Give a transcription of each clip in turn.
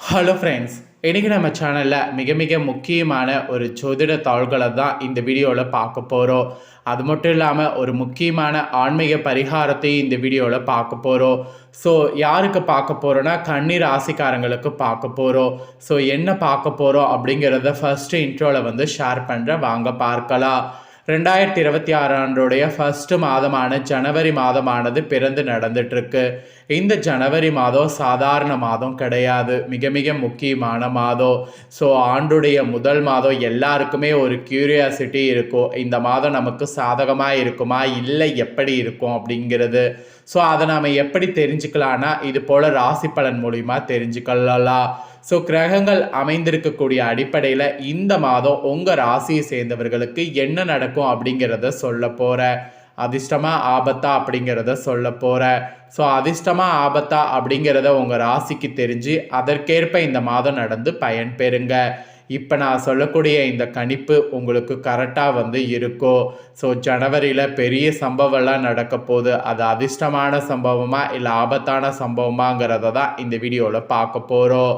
Hello friends இன்றைக்கி நம்ம சேனலில் மிக மிக முக்கியமான ஒரு ஜோதிட தாள்களை தான் இந்த வீடியோவில் பார்க்க போகிறோம் அது மட்டும் இல்லாமல் ஒரு முக்கியமான ஆன்மீக பரிகாரத்தையும் இந்த வீடியோவில் பார்க்க போகிறோம் ஸோ யாருக்கு பார்க்க போகிறோன்னா கண்ணீர் ராசிக்காரங்களுக்கு பார்க்க போகிறோம் ஸோ என்ன பார்க்க போகிறோம் அப்படிங்கிறத ஃபஸ்ட்டு இன்ட்ரோவில் வந்து ஷேர் பண்ணுறேன் வாங்க பார்க்கலாம். ரெண்டாயிரத்தி இருபத்தி ஆறு ஆண்டுடைய ஃபஸ்ட்டு மாதமான ஜனவரி மாதமானது பிறந்து நடந்துட்டுருக்கு. இந்த ஜனவரி மாதம் சாதாரண மாதம் கிடையாது. மிக மிக முக்கியமான மாதம். ஸோ ஆண்டுடைய முதல் மாதம் எல்லாருக்குமே ஒரு கியூரியாசிட்டி இருக்கும். இந்த மாதம் நமக்கு சாதகமாக இருக்குமா? இல்லை எப்படி இருக்கும் அப்படிங்கிறது. ஸோ அதை நாம் எப்படி தெரிஞ்சுக்கலான்னா இது போல் ராசி பலன் மூலிமா தெரிஞ்சுக்கலாம் ஸோ கிரகங்கள் அமைந்திருக்கக்கூடிய அடிப்படையில் இந்த மாதம் உங்கள் ராசியை சேர்ந்தவர்களுக்கு என்ன நடக்கும் அப்படிங்கிறத சொல்ல போகிறேன் அதிர்ஷ்டமாக ஆபத்தா அப்படிங்கிறத சொல்ல போகிறேன் ஸோ அதிர்ஷ்டமாக ஆபத்தா அப்படிங்கிறத உங்கள் ராசிக்கு தெரிஞ்சு அதற்கேற்ப இந்த மாதம் நடந்து பயன் பெறுங்க. இப்போ நான் சொல்லக்கூடிய இந்த கணிப்பு உங்களுக்கு கரெக்டாக வந்து இருக்கும் ஸோ ஜனவரியில் பெரிய சம்பவம்லாம் நடக்க போகுது. அது அதிர்ஷ்டமான சம்பவமா இல்லை ஆபத்தான சம்பவமாங்கிறத தான் இந்த வீடியோவில் பார்க்க போகிறோம்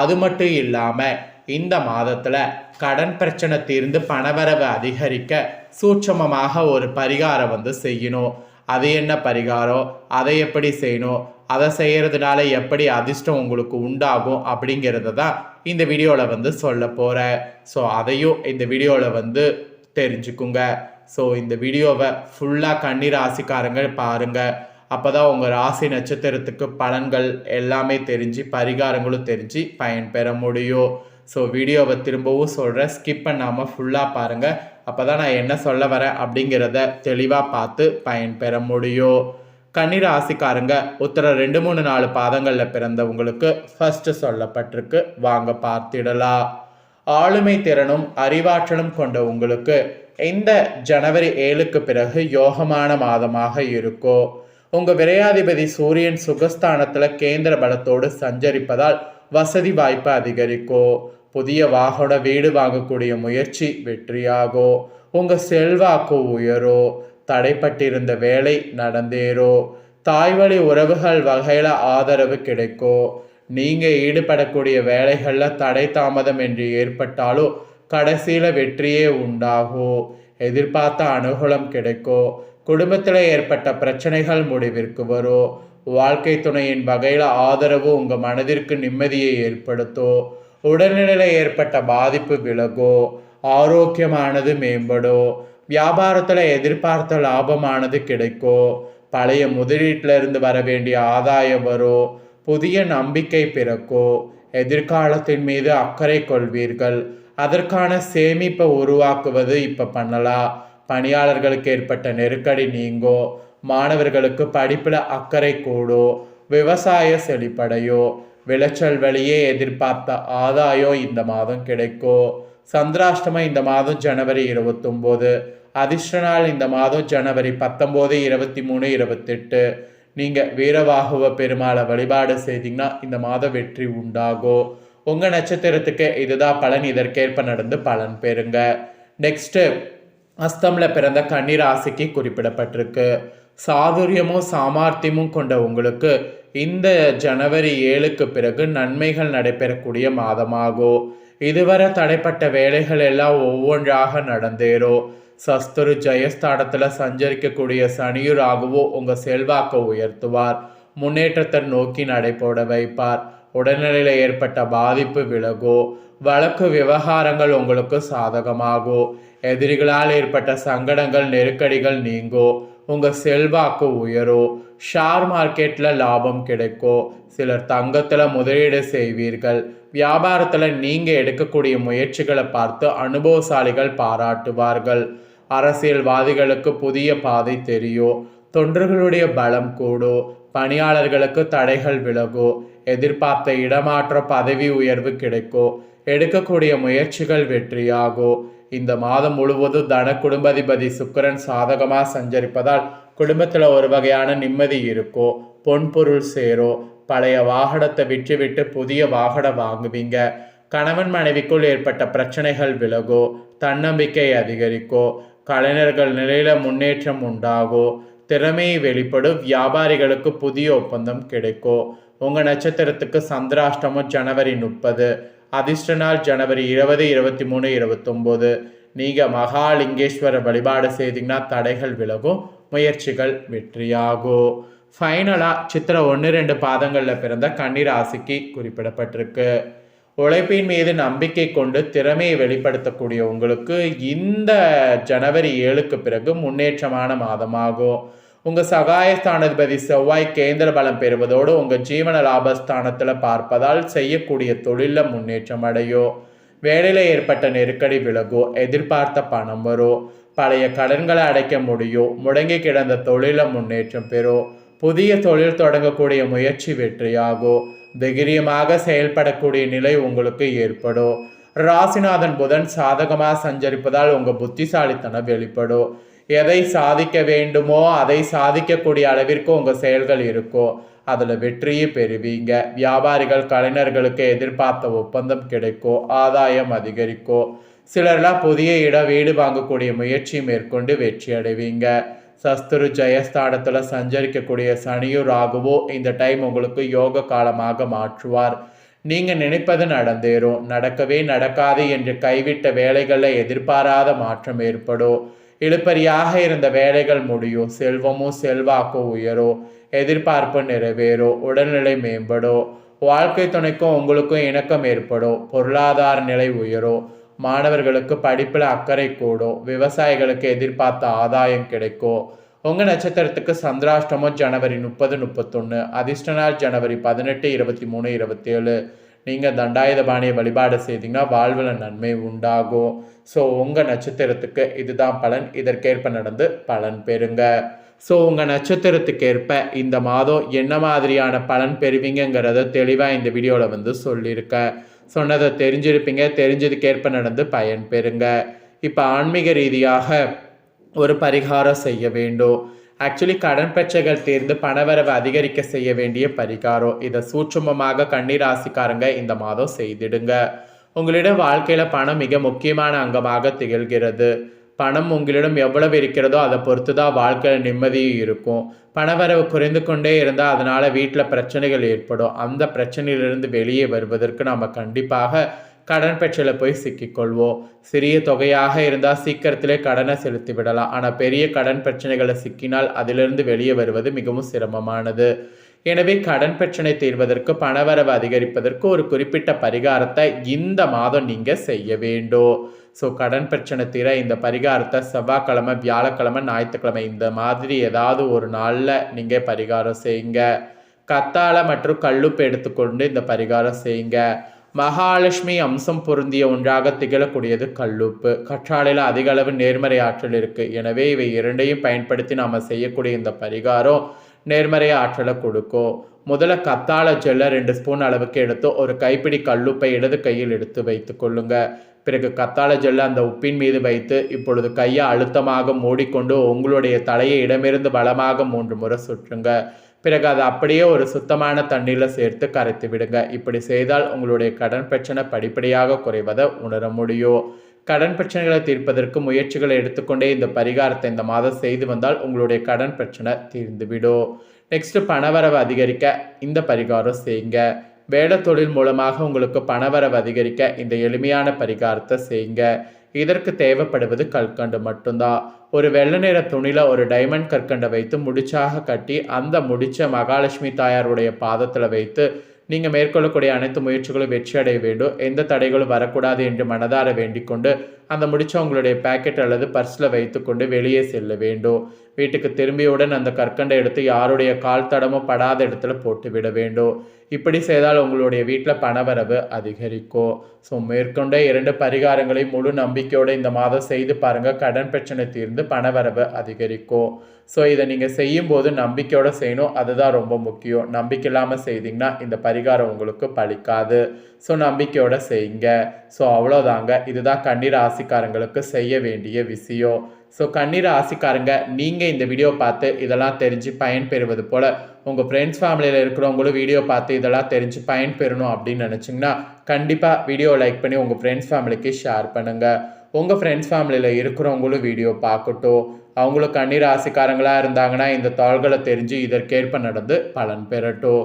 அது மட்டும் இல்லாமல் இந்த மாதத்தில் கடன் பிரச்சனை தீர்ந்து பணவரவை அதிகரிக்க சூட்சமமாக ஒரு பரிகாரம் வந்து செய்யணும். அது என்ன பரிகாரம்? அதை எப்படி செய்யணும்? அதை செய்கிறதுனால எப்படி அதிர்ஷ்டம் உங்களுக்கு உண்டாகும் அப்படிங்கிறத தான் இந்த வீடியோவில் வந்து சொல்ல போகிறேன் ஸோ அதையும் இந்த வீடியோவில் வந்து தெரிஞ்சுக்குங்க. ஸோ இந்த வீடியோவை ஃபுல்லாக கண்ணீர் ஆசிக்காரங்க பாருங்கள் அப்போ தான் உங்கள் ராசி நட்சத்திரத்துக்கு பலன்கள் எல்லாமே தெரிஞ்சு பரிகாரங்களும் தெரிஞ்சு பயன்பெற முடியும். ஸோ வீடியோவை திரும்பவும் சொல்கிறேன் ஸ்கிப் பண்ணாமல் ஃபுல்லாக பாருங்கள் அப்போ தான் நான் என்ன சொல்ல வரேன் அப்படிங்கிறத தெளிவாக பார்த்து பயன்பெற முடியும். கண்ணீர் ராசிக்காரங்க உத்தர ரெண்டு மூணு நாலு பாதங்களில் பிறந்தவங்களுக்கு ஃபஸ்ட்டு சொல்லப்பட்டிருக்கு. வாங்க பார்த்திடலாம். ஆளுமை திறனும் அறிவாற்றலும் கொண்ட உங்களுக்கு இந்த ஜனவரி ஏழுக்கு பிறகு யோகமான மாதமாக இருக்கும். உங்கள் விரையாதிபதி சூரியன் சுகஸ்தானத்தில் கேந்திர பலத்தோடு சஞ்சரிப்பதால் வசதி வாய்ப்பு அதிகரிக்கும் புதிய வாகன வீடு வாங்கக்கூடிய முயற்சி வெற்றியாகும் உங்கள் செல்வாக்கு உயரோ. தடைப்பட்டிருந்த வேலை நடந்தேரோ தாய்வழி உறவுகள் வகையில் ஆதரவு கிடைக்கும் நீங்கள் ஈடுபடக்கூடிய வேலைகளில் தடை தாமதம் என்று ஏற்பட்டாலும் கடைசியில் வெற்றியே உண்டாகும் எதிர்பார்த்த அனுகூலம் கிடைக்கும் குடும்பத்தில் ஏற்பட்ட பிரச்சனைகள் முடிவிற்கு வரும் வாழ்க்கை துணையின் வகையில் ஆதரவு உங்கள் மனதிற்கு நிம்மதியை ஏற்படுத்தும் உடல்நிலையில் ஏற்பட்ட பாதிப்பு விலகோ. ஆரோக்கியமானது மேம்படும் வியாபாரத்தில் எதிர்பார்த்த லாபமானது கிடைக்கும் பழைய முதலீட்டிலிருந்து வர வேண்டிய ஆதாயம் வரும் புதிய நம்பிக்கை பிறக்கும் எதிர்காலத்தின் மீது அக்கறை கொள்வீர்கள். அதற்கான சேமிப்பை உருவாக்குவது இப்போ பண்ணலாம். பணியாளர்களுக்கு ஏற்பட்ட நெருக்கடி நீங்கோ மாணவர்களுக்கு படிப்பில் அக்கறை கூடோ விவசாய செழிப்படையோ விளைச்சல் வழியே எதிர்பார்த்த ஆதாயம் இந்த மாதம் கிடைக்கும் சந்திராஷ்டமம் இந்த மாதம் ஜனவரி இருபத்தொம்போது அதிர்ஷ்ட நாள் இந்த மாதம் ஜனவரி பத்தொம்போது இருபத்தி மூணு இருபத்தெட்டு. நீங்கள் வீரவாகுவ பெருமாளை வழிபாடு செய்தீங்கன்னா இந்த மாதம் வெற்றி உண்டாகும் உங்கள் நட்சத்திரத்துக்கு இதுதான் பலன் இதற்கேற்ப நடந்து பலன் பெறுங்க. நெக்ஸ்ட்டு அஸ்தமில் பிறந்த கன்னிராசிக்கு குறிப்பிடப்பட்டிருக்கு. சாதுரியமும் சாமார்த்தியமும் கொண்ட உங்களுக்கு இந்த ஜனவரி ஏழுக்கு பிறகு நன்மைகள் நடைபெறக்கூடிய மாதமாகும். இதுவரை தடைப்பட்ட வேலைகள் எல்லாம் ஒவ்வொன்றாக நடந்தேறும். சஸ்துரு ஜெயஸ்தானத்தில் சஞ்சரிக்கக்கூடிய சனியுராகவோ உங்கள் செல்வாக்கை உயர்த்துவார். முன்னேற்றத்தை நோக்கி நடைபோட வைப்பார். உடல்நிலையில் ஏற்பட்ட பாதிப்பு விலகோ வழக்கு விவகாரங்கள் உங்களுக்கு சாதகமாகோ எதிரிகளால் ஏற்பட்ட சங்கடங்கள் நெருக்கடிகள் நீங்கோ உங்கள் செல்வாக்கு உயரும் ஷேர் மார்க்கெட்டில் லாபம் கிடைக்கும் சிலர் தங்கத்தில் முதலீடு செய்வீர்கள். வியாபாரத்தில் நீங்கள் எடுக்கக்கூடிய முயற்சிகளை பார்த்து அனுபவசாலிகள் பாராட்டுவார்கள். அரசியல்வாதிகளுக்கு புதிய பாதை தெரியும். தொண்டர்களுடைய பலம் கூடும். பணியாளர்களுக்கு தடைகள் விலகும். எதிர்பார்த்த இடமாற்ற பதவி உயர்வு கிடைக்கும். எடுக்கக்கூடிய முயற்சிகள் வெற்றியாகும் இந்த மாதம் முழுவதும் தன குடும்பாதிபதி சுக்கரன் சாதகமாக சஞ்சரிப்பதால் குடும்பத்தில் ஒரு வகையான நிம்மதி இருக்கும் பொன்பொருள் சேரும் பழைய வாகனத்தை விற்றுவிட்டு புதிய வாகனம் வாங்குவீங்க. கணவன் மனைவிக்குள் ஏற்பட்ட பிரச்சனைகள் விலகும் தன்னம்பிக்கை அதிகரிக்கும் கலைஞர்கள் நிலையில முன்னேற்றம் உண்டாகும் திறமையை வெளிப்படும். வியாபாரிகளுக்கு புதிய ஒப்பந்தம் கிடைக்கும் உங்கள் நட்சத்திரத்துக்கு சந்திராஷ்டமம் ஜனவரி முப்பது. அதிர்ஷ்ட நாள் ஜனவரி இருபது இருபத்தி மூணு இருபத்தொம்போது. நீங்கள் மகாலிங்கேஸ்வர வழிபாடு செய்தீங்கன்னா தடைகள் விலகும் முயற்சிகள் வெற்றியாகும். ஃபைனலாக சித்திர ஒன்று ரெண்டு பாதங்களில் பிறந்த கன்னிராசிக்கு குறிப்பிடப்பட்டிருக்கு. உழைப்பின் மீது நம்பிக்கை கொண்டு திறமையை வெளிப்படுத்தக்கூடிய உங்களுக்கு இந்த ஜனவரி ஏழுக்கு பிறகு முன்னேற்றமான மாதமாகும். உங்கள் சகாயஸ்தானாதிபதி செவ்வாய் கேந்திர பலம் பெறுவதோடு உங்கள் ஜீவன லாபஸ்தானத்தில் பார்ப்பதால் செய்யக்கூடிய தொழிலில் முன்னேற்றம் அடையும் வேலையில் ஏற்பட்ட நெருக்கடி விலகும் எதிர்பார்த்த பணம் வரும் பழைய கடன்களை அடைக்க முடியும் முடங்கி கிடந்த தொழிலில் முன்னேற்றம் பெறும் புதிய தொழில் தொடங்கக்கூடிய முயற்சி வெற்றியாகும் தைரியமாக செயல்படக்கூடிய நிலை உங்களுக்கு ஏற்படும் ராசிநாதன் புதன் சாதகமாக சஞ்சரிப்பதால் உங்கள் புத்திசாலித்தனம் வெளிப்படும் எதை சாதிக்க வேண்டுமோ அதை சாதிக்கக்கூடிய அளவிற்கு உங்கள் செயல்கள் இருக்கோ அதில் வெற்றியை பெறுவீங்க. வியாபாரிகள் கலைஞர்களுக்கு எதிர்பார்த்த ஒப்பந்தம் கிடைக்கும் ஆதாயம் அதிகரிக்கும் சிலர்லாம் புதிய இட வீடு வாங்கக்கூடிய முயற்சி மேற்கொண்டு வெற்றி அடைவீங்க. சஸ்துரு ஜெயஸ்தானத்தில் சஞ்சரிக்கக்கூடிய சனியும் ராகுவோ இந்த டைம் உங்களுக்கு யோக காலமாக மாற்றுவார். நீங்கள் நினைப்பது நடந்தேறும். நடக்கவே நடக்காது என்று கைவிட்ட வேலைகளில் எதிர்பாராத மாற்றம் ஏற்படும். இழுப்பறியாக இருந்த வேலைகள் முடியும் செல்வமும் செல்வாக்கும் உயரோ எதிர்பார்ப்பு நிறைவேறும் உடல்நிலை மேம்படோ வாழ்க்கை துணைக்கும் உங்களுக்கும் இணக்கம் ஏற்படும் பொருளாதார நிலை உயரோ மாணவர்களுக்கு படிப்பில் அக்கறை கூடும் விவசாயிகளுக்கு எதிர்பார்த்த ஆதாயம் கிடைக்கும் உங்கள் நட்சத்திரத்துக்கு சந்திராஷ்டமம் ஜனவரி முப்பது முப்பத்தொன்று அதிர்ஷ்ட நாள் ஜனவரி பதினெட்டு இருபத்தி மூணு இருபத்தேழு நீங்கள் தண்டாயுதபாணியை வழிபாடு செய்தீங்கன்னா வாழ்வில் நன்மை உண்டாகும். ஸோ உங்கள் நட்சத்திரத்துக்கு இதுதான் பலன். இதற்கேற்ப நடந்து பலன் பெறுங்க. ஸோ உங்கள் நட்சத்திரத்துக்கு ஏற்ப இந்த மாதம் என்ன மாதிரியான பலன் பெறுவீங்கிறத தெளிவாக இந்த வீடியோவில் வந்து சொல்லியிருக்கேன் சொன்னதை தெரிஞ்சிருப்பீங்க. தெரிஞ்சதுக்கேற்ப நடந்து பயன் பெறுங்க. இப்போ ஆன்மீக ரீதியாக ஒரு பரிகாரம் செய்ய வேண்டும். ஆக்சுவலி கடன் பிரச்சைகள் தீர்ந்து பணவரவு அதிகரிக்க செய்ய வேண்டிய பரிகாரம் இதை சூட்சுமமாக கண்ணீராசிக்காரங்க இந்த மாதம் செய்திடுங்க. உங்களிடம் வாழ்க்கையில் பணம் மிக முக்கியமான அங்கமாக திகழ்கிறது. பணம் உங்களிடம் எவ்வளவு இருக்கிறதோ அதை பொறுத்து தான் வாழ்க்கையில் நிம்மதியும் இருக்கும். பணவரவு குறைந்து கொண்டே இருந்தால் அதனால் வீட்டில் பிரச்சனைகள் ஏற்படும். அந்த பிரச்சனையிலிருந்து வெளியே வருவதற்கு நம்ம கண்டிப்பாக கடன் பிரச்சனை போய் சிக்கிக்கொள்வோம் சிறிய தொகையாக இருந்தால் சீக்கிரத்திலே கடனை செலுத்தி விடலாம் ஆனால் பெரிய கடன் பிரச்சனைகளை சிக்கினால் அதிலிருந்து வெளியே வருவது மிகவும் சிரமமானது. எனவே கடன் பிரச்சனை தீர்வதற்கு பணவரவு அதிகரிப்பதற்கு ஒரு குறிப்பிட்ட பரிகாரத்தை இந்த மாதம் நீங்கள் செய்ய வேண்டும். ஸோ கடன் பிரச்சனை தீர இந்த பரிகாரத்தை செவ்வாய்க்கிழமை வியாழக்கிழமை ஞாயிற்றுக்கிழமை இந்த மாதிரி ஏதாவது ஒரு நாளில் நீங்கள் பரிகாரம் செய்யுங்க. கத்தாழை மற்றும் கல்லுப்பு எடுத்துக்கொண்டு இந்த பரிகாரம் செய்யுங்க. மகாலட்சுமி அம்சம் பொருந்திய ஒன்றாக திகழக்கூடியது கல்லுப்பு. கற்றாழையில் அதிக அளவு நேர்மறை ஆற்றல் இருக்குது எனவே இவை இரண்டையும் பயன்படுத்தி நாம் செய்யக்கூடிய இந்த பரிகாரம் நேர்மறை ஆற்றலை கொடுக்கும். முதல்ல கத்தாழை ஜெல்லை ரெண்டு ஸ்பூன் அளவுக்கு எடுத்து ஒரு கைப்பிடி கல்லுப்பை இடது கையில் எடுத்து வைத்து கொள்ளுங்க. பிறகு கத்தாழ ஜெல்லை அந்த உப்பின் மீது வைத்து இப்பொழுது கையை அழுத்தமாக மூடிக்கொண்டு உங்களுடைய தலையை இடமிருந்து பலமாக மூன்று முறை சுற்றுங்க. பிறகு அதை அப்படியே ஒரு சுத்தமான தண்ணீரில் சேர்த்து கரைத்து விடுங்க. இப்படி செய்தால் உங்களுடைய கடன் பிரச்சனை படிப்படியாக குறைவதை உணர முடியும். கடன் பிரச்சனைகளை தீர்ப்பதற்கு முயற்சிகளை எடுத்துக்கொண்டே இந்த பரிகாரத்தை இந்த மாதம் செய்து வந்தால் உங்களுடைய கடன் பிரச்சனை தீர்ந்துவிடும். நெக்ஸ்ட் பணவரவு அதிகரிக்க இந்த பரிகாரம் செய்யுங்க. வேலை தொழில் மூலமாக உங்களுக்கு பணவரவு அதிகரிக்க இந்த எளிமையான பரிகாரத்தை செய்யுங்க. இதற்கு தேவைப்படுவது கற்கண்டு மட்டும்தான் ஒரு வெள்ளை நிற துணியில் ஒரு டைமண்ட் கற்கண்டை வைத்து முடிச்சாக கட்டி அந்த முடிச்ச மகாலட்சுமி தாயாருடைய பாதத்தில் வைத்து நீங்கள் மேற்கொள்ளக்கூடிய அனைத்து முயற்சிகளும் வெற்றி அடைய வேண்டும். எந்த தடைகளும் வரக்கூடாது என்று மனதார வேண்டிக்கொண்டு அந்த முடிச்ச உங்களுடைய பேக்கெட் அல்லது பர்ஸில் வைத்துக்கொண்டு வெளியே செல்ல வேண்டும். வீட்டுக்கு திரும்பியவுடன் அந்த கற்கண்டை எடுத்து யாருடைய கால் தடமும் படாத இடத்துல போட்டு விட வேண்டும். இப்படி செய்தால் உங்களுடைய வீட்டில் பணவரவு அதிகரிக்கும் ஸோ மேற்கொண்ட இரண்டு பரிகாரங்களை முழு நம்பிக்கையோடு இந்த மாதம் செய்து பாருங்கள் கடன் பிரச்சனை தீர்ந்து பணவரவு அதிகரிக்கும் ஸோ இதை நீங்கள் செய்யும்போது நம்பிக்கையோடு செய்யணும். அதுதான் ரொம்ப முக்கியம். நம்பிக்கை இல்லாமல் செய்தீங்கன்னா இந்த பரிகாரம் உங்களுக்கு பழிக்காது. ஸோ நம்பிக்கையோடு செய்யுங்க. ஸோ அவ்வளோதாங்க இதுதான் கண்ணீர் ஆசிக்காரங்களுக்கு செய்ய வேண்டிய விஷயம். ஸோ கண்ணீர் ஆசிக்காரங்க. நீங்கள் இந்த வீடியோ பார்த்து இதெல்லாம் தெரிஞ்சு பயன் பெறுவது போல் உங்கள் ஃப்ரெண்ட்ஸ் ஃபேமிலியில் இருக்கிறவங்களும் வீடியோ பார்த்து இதெல்லாம் தெரிஞ்சு பயன் பெறணும் அப்படின்னு நினச்சிங்கன்னா கண்டிப்பாக வீடியோ லைக் பண்ணி உங்கள் ஃப்ரெண்ட்ஸ் ஃபேமிலிக்கு ஷேர் பண்ணுங்கள் உங்கள் ஃப்ரெண்ட்ஸ் ஃபேமிலியில் இருக்கிறவங்களும் வீடியோ பார்க்கட்டும். அவங்களும் கண்ணீர் ஆசிக்காரங்களாக இருந்தாங்கன்னா இந்த தாள்களை தெரிஞ்சு இதற்கேற்ப நடந்து பலன் பெறட்டும்.